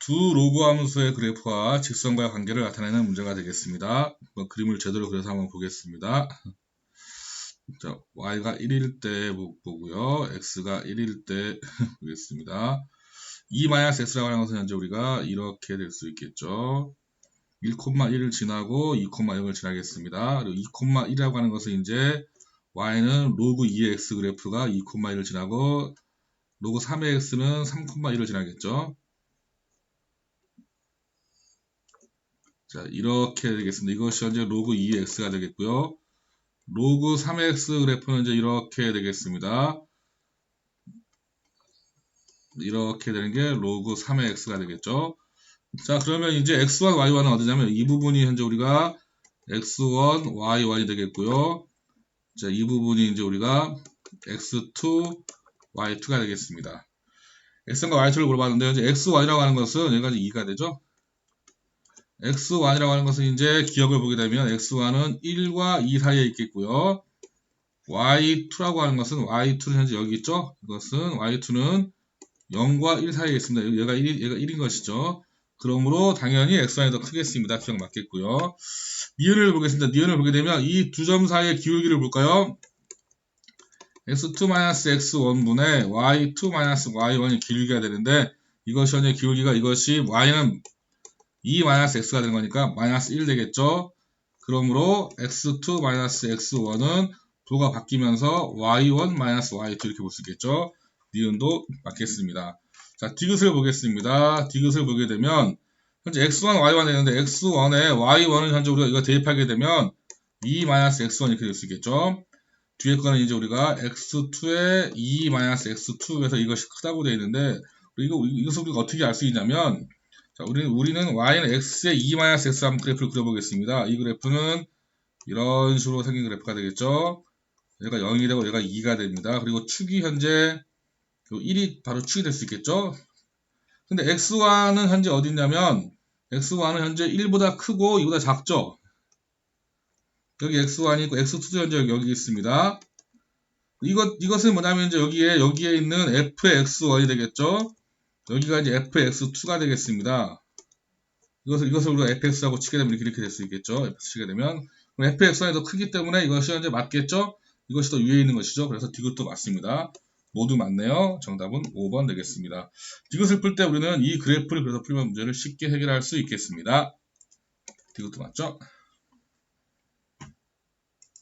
두 로그 함수의 그래프와 직선과의 관계를 나타내는 문제가 되겠습니다. 그림을 제대로 그려서 한번 보겠습니다. 자, y가 1일 때 보고요. x가 1일 때 보겠습니다. 2-x라고 하는 것은 현재 우리가 이렇게 될 수 있겠죠. 1,1을 지나고 2,0을 지나겠습니다. 그리고 2,1이라고 하는 것은 이제 y는 로그 2의 x 그래프가 2,1을 지나고 로그 3의 x는 3,1을 지나겠죠. 자, 이렇게 되겠습니다. 이것이 현재 로그 2의 x가 되겠고요. 로그 3의 x 그래프는 이제 이렇게 되겠습니다. 이렇게 되는 게 로그 3의 x가 되겠죠. 자, 그러면 이제 x1, y1은 어디냐면 이 부분이 현재 우리가 x1, y1이 되겠고요. 자, 이 부분이 이제 우리가 x2, y2가 되겠습니다. x1과 y2를 물어봤는데 현재 x1이라고 하는 것은 여기까지 2가 되죠. X1이라고 하는 것은 이제 기억을 보게 되면 x1은 1과 2 사이에 있겠고요. y2라고 하는 것은 y2는 현재 여기 있죠. 이것은 y2는 0과 1 사이에 있습니다. 얘가 1, 얘가 1인 것이죠. 그러므로 당연히 x1이 더 크겠습니다. 기억 맞겠고요. 니은을 보겠습니다. 니은을 보게 되면 이 두 점 사이의 기울기를 볼까요? x2-x1분의 y2-y1이 기울기가 되는데 이것이 현재 기울기가 이것이 y는 2-x가 되는 거니까 마이너스 1 되겠죠. 그러므로 x2-x1은 도가 바뀌면서 y1-y2 이렇게 볼 수 있겠죠. 니은도 맞겠습니다. 자, 디귿을 보겠습니다. 디귿을 보게 되면 현재 x1, y1 되는데 x1에 y1은 현재 우리가 이거 대입하게 되면 2-x1 이렇게 될 수 있겠죠. 뒤에 거는 이제 우리가 x2에 2-x2에서 이것이 크다고 되어 있는데 이거 이것을 우리가 어떻게 알 수 있냐면 자, 우리는 우리는 y는 x에 2-x 한번 그래프를 그려보겠습니다. 이 그래프는 이런 식으로 생긴 그래프가 되겠죠. 얘가 0이 되고 얘가 2가 됩니다. 그리고 축이 현재 1이 바로 축이 될 수 있겠죠. 근데 x1은 현재 어디 있냐면 x1은 현재 1보다 크고 2보다 작죠. 여기 x1이 있고 x2도 현재 여기 있습니다. 이것 이것은 뭐냐면 이제 여기에 여기에 있는 f의 x1이 되겠죠. 여기가 이제 fx2가 되겠습니다. 이것을 이것을 우리가 fx하고 치게 되면 이렇게, 이렇게 될 수 있겠죠. f 치게 되면 fx이 더 크기 때문에 이것이 현재 맞겠죠. 이것이 더 위에 있는 것이죠. 그래서 디귿도 맞습니다. 모두 맞네요. 정답은 5번 되겠습니다. 디귿을 풀 때 우리는 이 그래프를 그래서 풀면 문제를 쉽게 해결할 수 있겠습니다. 디귿도 맞죠?